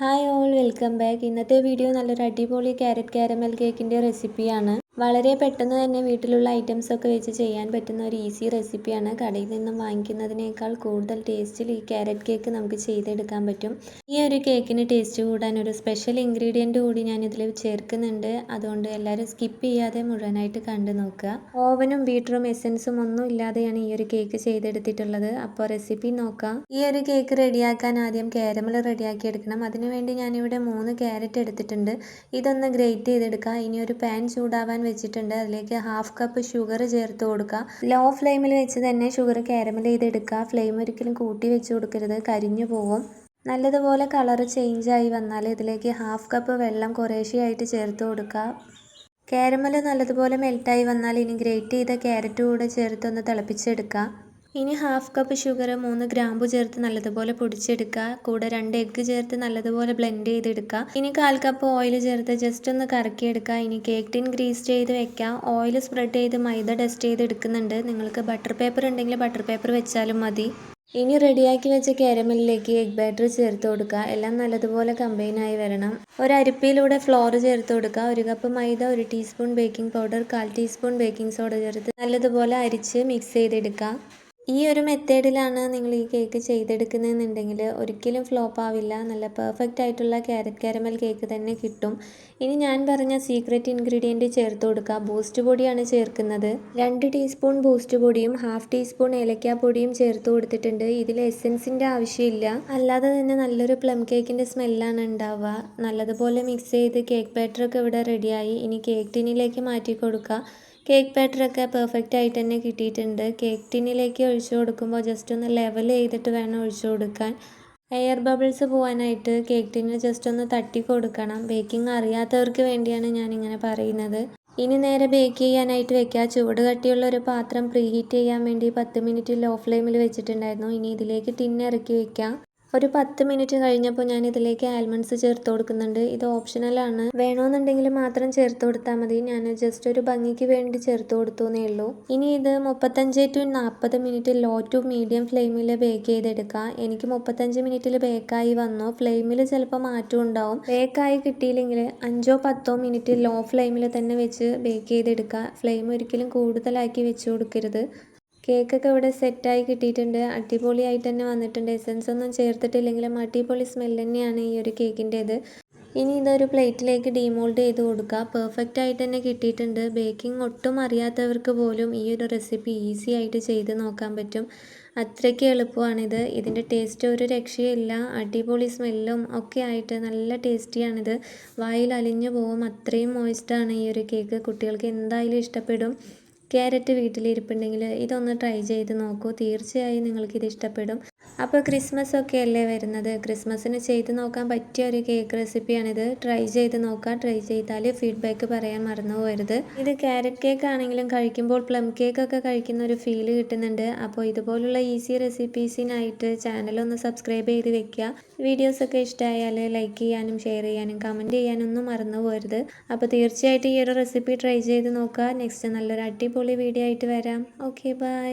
Hi all welcome back ഇന്നത്തെ video നല്ലൊരു അടിപൊളി ക്യാരറ്റ് കാരമൽ കേക്കിന്റെ റെസിപ്പിയാണ് വളരെ പെട്ടെന്ന് തന്നെ വീട്ടിലുള്ള ഐറ്റംസ് ഒക്കെ വെച്ച് ചെയ്യാൻ പറ്റുന്ന ഒരു ഈസി റെസിപ്പിയാണ്. കടയിൽ നിന്നും വാങ്ങിക്കുന്നതിനേക്കാൾ കൂടുതൽ ടേസ്റ്റിൽ ഈ ക്യാരറ്റ് കേക്ക് നമുക്ക് ചെയ്തെടുക്കാൻ പറ്റും. ഈ ഒരു കേക്കിന് ടേസ്റ്റ് കൂടാൻ ഒരു സ്പെഷ്യൽ ഇൻഗ്രീഡിയന്റ് കൂടി ഞാൻ ഇതിൽ ചേർക്കുന്നുണ്ട്. അതുകൊണ്ട് എല്ലാവരും സ്കിപ്പ് ചെയ്യാതെ മുഴുവനായിട്ട് കണ്ടു നോക്കുക. ഓവനും ബീറ്ററും എസൻസും ഒന്നും ഇല്ലാതെയാണ് ഈ ഒരു കേക്ക് ചെയ്തെടുത്തിട്ടുള്ളത്. അപ്പോൾ റെസിപ്പി നോക്കാം. ഈ ഒരു കേക്ക് റെഡിയാക്കാൻ ആദ്യം കാരമൽ റെഡിയാക്കി എടുക്കണം. അതിനുവേണ്ടി ഞാനിവിടെ മൂന്ന് ക്യാരറ്റ് എടുത്തിട്ടുണ്ട്. ഇതൊന്ന് ഗ്രേറ്റ് ചെയ്തെടുക്കുക. ഇനി ഒരു പാൻ ചൂടാവാൻ വെച്ചിട്ടുണ്ട്. അതിലേക്ക് ഹാഫ് കപ്പ് ഷുഗർ ചേർത്ത് കൊടുക്കുക. ലോ ഫ്ലെയിമിൽ വെച്ച് തന്നെ ഷുഗർ കാരമൽ ചെയ്തെടുക്കുക ഫ്ലെയിം ഒരിക്കലും കൂട്ടി വെച്ച് കൊടുക്കരുത്. കരിഞ്ഞു പോകും നല്ലതുപോലെ കളർ ആയി വന്നാൽ ഇതിലേക്ക് ഹാഫ് കപ്പ് വെള്ളം കുറേശ്ശെയായിട്ട് ചേർത്ത് കൊടുക്കുക. കാരമൽ നല്ലതുപോലെ മെൽറ്റായി വന്നാൽ ഇനി ഗ്രേറ്റ് ചെയ്ത ക്യാരറ്റ് കൂടെ ചേർത്തൊന്ന് തിളപ്പിച്ചെടുക്കുക. ഇനി ഹാഫ് കപ്പ് ഷുഗർ മൂന്ന് ഗ്രാമ്പു ചേർത്ത് നല്ലതുപോലെ പൊടിച്ചെടുക്കുക. കൂടെ രണ്ട് എഗ്ഗ് ചേർത്ത് നല്ലതുപോലെ ബ്ലെൻഡ് ചെയ്തെടുക്കുക. ഇനി കാൽ കപ്പ് ഓയിൽ ചേർത്ത് ജസ്റ്റ് ഒന്ന് കറക്കിയെടുക്കുക. ഇനി കേക്ക് ടിൻ ഗ്രീസ് ചെയ്ത് വെക്കാം ഓയിൽ സ്പ്രെഡ് ചെയ്ത് മൈദ ഡസ്റ്റ് ചെയ്ത് എടുക്കുന്നുണ്ട്. നിങ്ങൾക്ക് ബട്ടർ പേപ്പർ ഉണ്ടെങ്കിൽ ബട്ടർ പേപ്പർ വെച്ചാലും മതി. ഇനി റെഡിയാക്കി വെച്ച കാരമലിലേക്ക് എഗ് ബാറ്റർ ചേർത്ത് കൊടുക്കുക. എല്ലാം നല്ലതുപോലെ കമ്പൈനായി വരണം. ഒരു അരിപ്പയിലൂടെ ഫ്ലോർ ചേർത്ത് കൊടുക്കുക. ഒരു കപ്പ് മൈദ ഒരു ടീസ്പൂൺ ബേക്കിംഗ് പൗഡർ കാൽ ടീസ്പൂൺ ബേക്കിംഗ് സോഡ ചേർത്ത് നല്ലതുപോലെ അരിച്ച് മിക്സ് ചെയ്തെടുക്കുക. ഈ ഒരു മെത്തേഡിലാണ് നിങ്ങൾ ഈ കേക്ക് ചെയ്തെടുക്കുന്നതെന്നുണ്ടെങ്കിൽ ഒരിക്കലും ഫ്ലോപ്പ് ആവില്ല. നല്ല പെർഫെക്റ്റ് ആയിട്ടുള്ള ക്യാരറ്റ് കാരമൽ കേക്ക് തന്നെ കിട്ടും. ഇനി ഞാൻ പറഞ്ഞ സീക്രട്ട് ഇൻഗ്രീഡിയന്റ് ചേർത്ത് കൊടുക്കുക. ബൂസ്റ്റ് പൊടിയാണ് ചേർക്കുന്നത്. രണ്ട് ടീസ്പൂൺ ബൂസ്റ്റ് പൊടിയും ഹാഫ് ടീസ്പൂൺ ഏലക്ക പൊടിയും ചേർത്ത് കൊടുത്തിട്ടുണ്ട്. ഇതിൽ എസെൻസിന്റെ ആവശ്യമില്ല. അല്ലാതെ തന്നെ നല്ലൊരു പ്ലം കേക്കിന്റെ സ്മെല്ലാണ് ഉണ്ടാവുക. നല്ലതുപോലെ മിക്സ് ചെയ്ത് കേക്ക് ബാറ്ററൊക്കെ ഇവിടെ റെഡിയായി ഇനി കേക്ക് ടിന്നിലേക്ക് മാറ്റി കൊടുക്കുക. കേക്ക് ബാറ്ററൊക്കെ പെർഫെക്റ്റ് ആയിട്ട് തന്നെ കിട്ടിയിട്ടുണ്ട്. കേക്ക് ടിന്നിലേക്ക് ഒഴിച്ചു കൊടുക്കുമ്പോൾ ജസ്റ്റ് ഒന്ന് ലെവൽ ചെയ്തിട്ട് വേണം ഒഴിച്ചു കൊടുക്കാൻ. എയർ ബബിൾസ് പോകാനായിട്ട് കേക്ക് ടിന്നിൽ ജസ്റ്റ് ഒന്ന് തട്ടി കൊടുക്കണം. ബേക്കിംഗ് അറിയാത്തവർക്ക് വേണ്ടിയാണ് ഞാനിങ്ങനെ പറയുന്നത്. ഇനി നേരെ ബേക്ക് ചെയ്യാനായിട്ട് വെക്കുക. ചുവട് കട്ടിയുള്ള ഒരു പാത്രം പ്രീഹീറ്റ് ചെയ്യാൻ വേണ്ടി പത്ത് മിനിറ്റ് ലോ ഫ്ലെയിമിൽ വെച്ചിട്ടുണ്ടായിരുന്നു. ഇനി ഇതിലേക്ക് ടിന്നിറക്കി വെക്കാം. ഒരു പത്ത് മിനിറ്റ് കഴിഞ്ഞപ്പോൾ ഞാൻ ഇതിലേക്ക് ആൽമണ്ട്സ് ചേർത്ത് കൊടുക്കുന്നുണ്ട്. ഇത് ഓപ്ഷണലാണ് വേണമെന്നുണ്ടെങ്കിൽ മാത്രം ചേർത്ത് കൊടുത്താൽ മതി. ഞാൻ ജസ്റ്റ് ഒരു ഭംഗിക്ക് വേണ്ടി ചേർത്ത് കൊടുത്തു എന്നേ ഉള്ളൂ. ഇനി ഇത് മുപ്പത്തഞ്ച് ടു നാൽപ്പത് മിനിറ്റ് ലോ ടു മീഡിയം ഫ്ലെയിമിൽ ബേക്ക് ചെയ്തെടുക്കുക എനിക്ക് മുപ്പത്തഞ്ച് മിനിറ്റിൽ ബേക്കായി വന്നു. ഫ്ലെയിമിൽ ചിലപ്പോൾ മാറ്റം ഉണ്ടാവും. ബേക്കായി കിട്ടിയില്ലെങ്കിൽ അഞ്ചോ പത്തോ മിനിറ്റ് ലോ ഫ്ലെയിമിൽ തന്നെ വെച്ച് ബേക്ക് ചെയ്തെടുക്കുക. ഫ്ലെയിം ഒരിക്കലും കൂടുതലാക്കി വെച്ച് കൊടുക്കരുത്. കേക്കൊക്കെ ഇവിടെ സെറ്റായി കിട്ടിയിട്ടുണ്ട്. അടിപൊളിയായിട്ട് തന്നെ വന്നിട്ടുണ്ട്. എസൻസ് ഒന്നും ചേർത്തിട്ടില്ലെങ്കിലും അടിപൊളി സ്മെൽ തന്നെയാണ് ഈ ഒരു കേക്കിന്റേത്. ഇനി ഇതൊരു പ്ലേറ്റിലേക്ക് ഡീമോൾഡ് ചെയ്ത് കൊടുക്കുക. പെർഫെക്റ്റ് ആയിട്ട് തന്നെ കിട്ടിയിട്ടുണ്ട്. ബേക്കിംഗ് ഒട്ടും അറിയാത്തവർക്ക് പോലും ഈ ഒരു റെസിപ്പി ഈസി ആയിട്ട് ചെയ്ത് നോക്കാൻ പറ്റും. അത്രയ്ക്ക് എളുപ്പമാണിത്. ഇതിന്റെ ടേസ്റ്റ് ഒരു രക്ഷയില്ല. അടിപൊളി സ്മെല്ലും ഒക്കെ ആയിട്ട് നല്ല ടേസ്റ്റിയാണിത് വായിൽ അലിഞ്ഞു പോകും. അത്രയും മോയിസ്റ്റാണ് ഈ ഒരു കേക്ക് കുട്ടികൾക്ക് എന്തായാലും ഇഷ്ടപ്പെടും. ക്യാരറ്റ് വീട്ടിലിരിപ്പുണ്ടെങ്കിൽ ഇതൊന്ന് ട്രൈ ചെയ്ത് നോക്കൂ. തീർച്ചയായും നിങ്ങൾക്കിത് ഇഷ്ടപ്പെടും. അപ്പോൾ ക്രിസ്മസ് ഒക്കെ അല്ലേ വരുന്നത്? ക്രിസ്മസിന് ചെയ്ത് നോക്കാൻ പറ്റിയ ഒരു കേക്ക് റെസിപ്പിയാണിത്. ട്രൈ ചെയ്ത് നോക്കാം. ട്രൈ ചെയ്താൽ ഫീഡ്ബാക്ക് പറയാൻ മറന്നു പോകരുത്. ഇത് ക്യാരറ്റ് കേക്ക് ആണെങ്കിലും കഴിക്കുമ്പോൾ പ്ലം കേക്ക് ഒക്കെ കഴിക്കുന്ന ഒരു ഫീൽ കിട്ടുന്നുണ്ട്. അപ്പോൾ ഇതുപോലുള്ള ഈസി റെസിപ്പീസിനായിട്ട് ഒന്ന് സബ്സ്ക്രൈബ് ചെയ്ത് വെക്കുക. വീഡിയോസൊക്കെ ഇഷ്ടമായാൽ ലൈക്ക് ചെയ്യാനും ഷെയർ ചെയ്യാനും കമന്റ് ചെയ്യാനൊന്നും മറന്നു പോകരുത്. അപ്പോൾ തീർച്ചയായിട്ടും ഈ ഒരു റെസിപ്പി ട്രൈ ചെയ്ത് നോക്കുക. നെക്സ്റ്റ് നല്ലൊരു അടിപൊളി വീഡിയോ ആയിട്ട് വരാം. Okay bye.